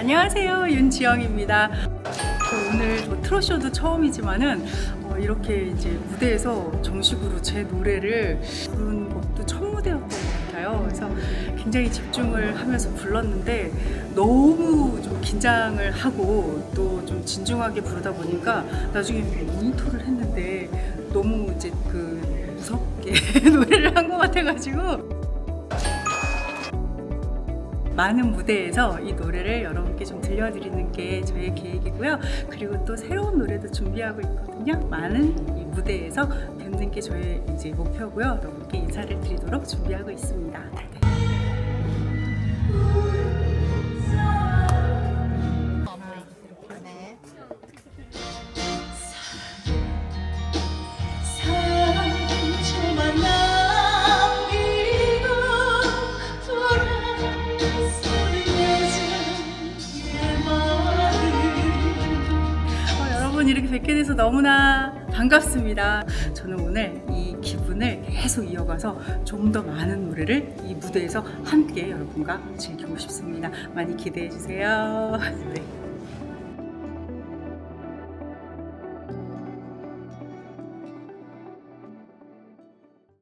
안녕하세요 윤지영입니다. 저 오늘 저 트롯쇼도 처음이지만은 어, 이렇게 이제 무대에서 정식으로 제 노래를 부른 것도 첫 무대였던 것 같아요. 그래서 굉장히 집중을 하면서 불렀는데 너무 좀 긴장을 하고 또 좀 진중하게 부르다 보니까 나중에 모니터를 했는데 너무 이제 그 무섭게 노래를 한 것 같아가지고 많은 무대에서 이 노래를 여러분께 좀 들려드리는 게 저의 계획이고요. 그리고 또 새로운 노래도 준비하고 있거든요. 많은 이 무대에서 뵙는 게 저의 이제 목표고요. 여러분께 인사를 드리도록 준비하고 있습니다. 뵙게 돼서 너무나 반갑습니다. 저는 오늘 이 기분을 계속 이어가서 좀 더 많은 노래를 이 무대에서 함께 여러분과 즐기고 싶습니다. 많이 기대해 주세요. 네.